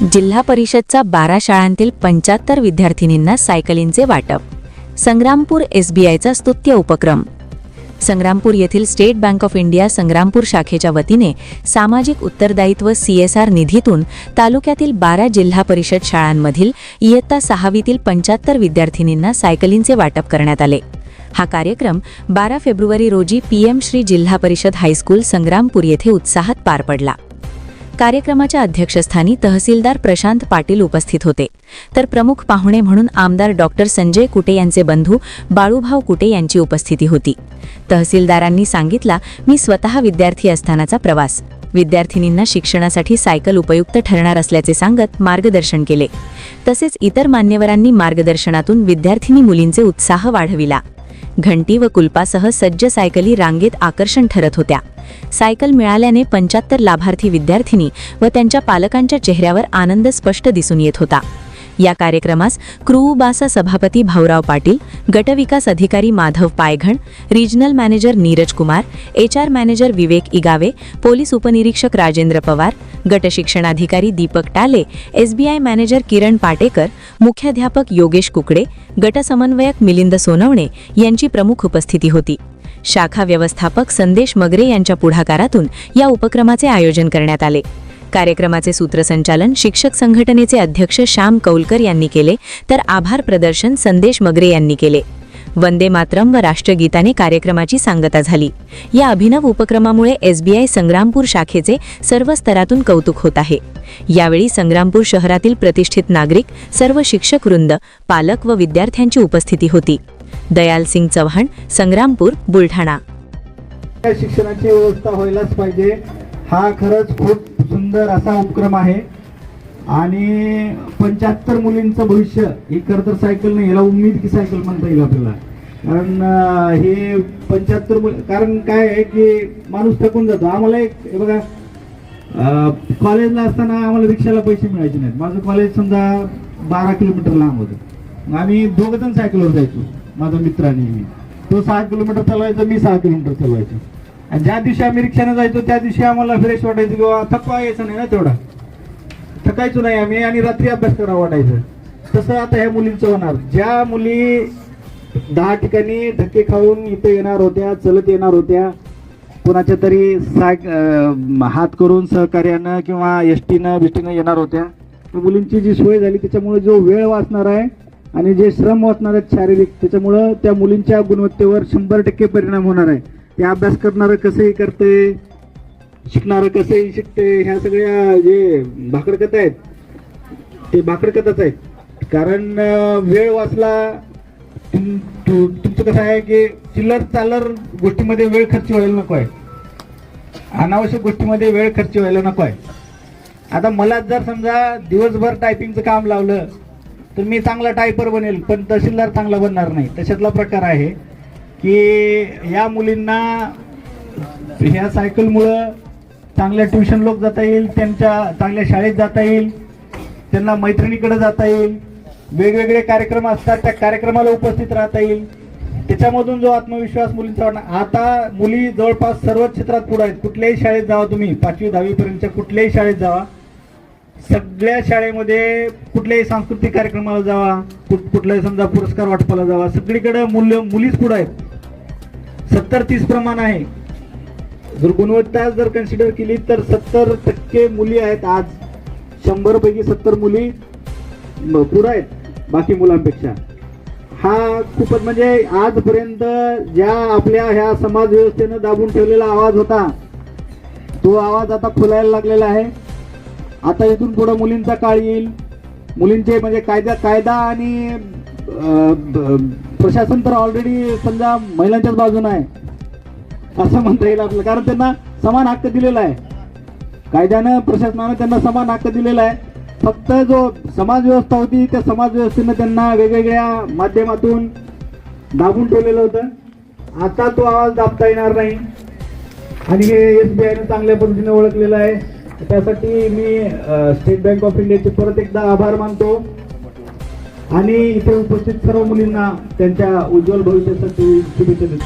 जिल्हा परिषदचा बारा शाळांतील पंच्याहत्तर विद्यार्थिनींना सायकलींचे वाटप. संग्रामपूर एसबीआयचा स्तुत्य उपक्रम. संग्रामपूर येथील State Bank of India Sangrampur शाखेच्या वतीने सामाजिक उत्तरदायित्व सीएसआर निधीतून तालुक्यातील बारा जिल्हा परिषद शाळांमधील इयत्ता सहावीतील पंच्याहत्तर विद्यार्थिनींना सायकलींचे वाटप करण्यात आले. हा कार्यक्रम बारा फेब्रुवारी रोजी पीएम श्री जिल्हा परिषद हायस्कूल संग्रामपूर येथे उत्साहात पार पडला. कार्यक्रमाच्या अध्यक्षस्थानी तहसीलदार प्रशांत पाटील उपस्थित होते. तर प्रमुख पाहुणे म्हणून आमदार डॉक्टर संजय कुटे यांचे बंधू बाळूभाऊ कुटे यांची उपस्थिती होती. तहसीलदारांनी सांगितला मी स्वतः विद्यार्थी असतानाचा प्रवास. विद्यार्थिनींना शिक्षणासाठी सायकल उपयुक्त ठरणार असल्याचे सांगत मार्गदर्शन केले. तसेच इतर मान्यवरांनी मार्गदर्शनातून विद्यार्थिनी मुलींचे उत्साह वाढविला. घंटी व कुलपासह सज्ज सायकली रांगेत आकर्षण ठरत होत्या. सायकल मिळाल्याने पंच्याहत्तर लाभार्थी विद्यार्थिनी व त्यांच्या पालकांच्या चेहऱ्यावर आनंद स्पष्ट दिसून येत होता. या कार्यक्रमास क्रूबासा सभापती भाऊराव पाटील गटविकास अधिकारी Madhav Payghan regional manager Neeraj Kumar H R manager Vivek Igave police उपनिरीक्षक राजेंद्र पवार गट शिक्षणाधिकारी दीपक टाले एसबीआय मॅनेजर किरण पाटेकर मुख्याध्यापक योगेश कुकडे गट समन्वयक मिलिंद सोनवणे यांची प्रमुख उपस्थिती होती. शाखा व्यवस्थापक संदेश मगरे यांच्या पुढाकारातून या उपक्रमाचे आयोजन करण्यात आले. कार्यक्रमाचे सूत्रसंचालन शिक्षक संघटनेचे अध्यक्ष श्याम कौलकर यांनी केले तर आभार प्रदर्शन संदेश मगरे यांनी केले. वंदे मातरम व राष्ट्रगीताने कार्यक्रमाची सांगता झाली. या अभिनव उपक्रमामुळे एसबीआय संग्रामपूर शाखेचे सर्व स्तरातून कौतुक होत आहे. यावेळी संग्रामपूर शहरातील प्रतिष्ठित नागरिक सर्व शिक्षक वृंद पालक व विद्यार्थ्यांची उपस्थिती होती. दयाल सिंग चव्हाण संग्रामपूर बुलढाणा. शिक्षणाची व्यवस्था व्हायलाच पाहिजे. हा खरंच खूप सुंदर असा उपक्रम आहे. आणि पंच्याहत्तर मुलींचं भविष्य ही खरं तर सायकल नाही याला उम्मीद की सायकल म्हणता येईल आपल्याला. कारण हे पंच्याहत्तर मुल कारण काय आहे की माणूस थकून जातो. आम्हाला एक हे बघा कॉलेजला असताना आम्हाला रिक्षाला पैसे मिळायचे नाहीत. माझं कॉलेज समजा बारा किलोमीटर लांब होतं. मग आम्ही दोघं जण सायकलवर जायचो माझा मित्र आणि मी. तो सहा किलोमीटर चालवायचा मी सहा किलोमीटर चालवायचो. आणि ज्या दिवशी आम्ही रिक्षाने जायचो त्या दिवशी आम्हाला फ्रेश वाटायचं किंवा थकवा यायचं नाही ना तेवढा. थकायचो नाही आम्ही आणि रात्री अभ्यास करावा वाटायचं. तसं आता ह्या मुलींचं होणार. ज्या मुली दहा ठिकाणी धक्के खाऊन इथे येणार होत्या चलत येणार होत्या कोणाच्या तरी साय हात करून सहकार्यानं किंवा एस टीनं बिष्टीनं येणार होत्या त्या मुलींची जी सोय झाली त्याच्यामुळे जो वेळ वाचणार आहे आणि जे श्रम वाचणार आहेत शारीरिक त्याच्यामुळं त्या मुलींच्या गुणवत्तेवर शंभर टक्के परिणाम होणार आहे. ते अभ्यास करणारं कसंही करते शिकणारं कसंही शिकते ह्या सगळ्या जे भाकडकथा आहेत ते भाकडकथाच आहेत. कारण वेळ वाचला तुम- तुमचं कसं आहे की चिल्लर चालर गोष्टीमध्ये वेळ खर्च व्हायला नको आहे. अनावश्यक गोष्टीमध्ये वेळ खर्च व्हायला नको आहे. आता मला जर समजा दिवसभर टायपिंगचं काम लावलं तर मी चांगला टायपर बनेल पण तहसीलदार चांगला बनणार नाही. तशातला प्रकार आहे. की या मुलींना ह्या सायकलमुळं चांगल्या ट्युशन लोक जाता येईल त्यांच्या चांगल्या शाळेत जाता येईल त्यांना मैत्रिणीकडे जाता येईल वेगवेगळे कार्यक्रम असतात त्या कार्यक्रमाला उपस्थित राहता येईल. त्याच्यामधून जो आत्मविश्वास मुलींचा वाढणार आता मुली जवळपास सर्वच क्षेत्रात पुढे आहेत. कुठल्याही शाळेत जावा तुम्ही पाचवी दहावीपर्यंत कुठल्याही शाळेत जावा. सगळ्या शाळेमध्ये कुठल्याही सांस्कृतिक कार्यक्रमाला जावा कुठ- कुठलाही समजा पुरस्कार वाटपाला जावा. सगळीकडे मुलं मुलीच पुढे आहेत. सत्तर तीस प्रमाण आहे. जर गुणवत्ता जर कन्सिडर केली तर सत्तर टक्के मुली आहेत आज. शंभर पैकी सत्तर मुली भरपूर आहेत बाकी मुलांपेक्षा. हा खूपच म्हणजे आजपर्यंत ज्या आपल्या ह्या समाज व्यवस्थेनं दाबून ठेवलेला आवाज होता तो आवाज आता खुलायला लागलेला आहे. आता इथून पुढं मुलींचा काळ येईल. मुलींचे म्हणजे कायदा कायदा आणि प्रशासन तर ऑलरेडी समजा महिलांच्याच बाजून आहे. असं म्हणता येईल आपलं. कारण त्यांना समान हक्क दिलेला आहे. कायद्यानं प्रशासनानं त्यांना समान हक्क दिलेला आहे. फक्त जो समाज व्यवस्था होती त्या समाज व्यवस्थेनं त्यांना वेगवेगळ्या माध्यमातून दाबून ठेवलेलं होतं. आता तो आवाज दाबता येणार नाही. आणि हे एस बी आयनं चांगल्या पद्धतीने ओळखलेलं आहे. त्यासाठी मी स्टेट बँक ऑफ इंडियाचे परत एकदा आभार मानतो. आणि इथे उपस्थित सर्व मुलींना त्यांच्या उज्ज्वल भविष्यासाठी शुभेच्छा देतो.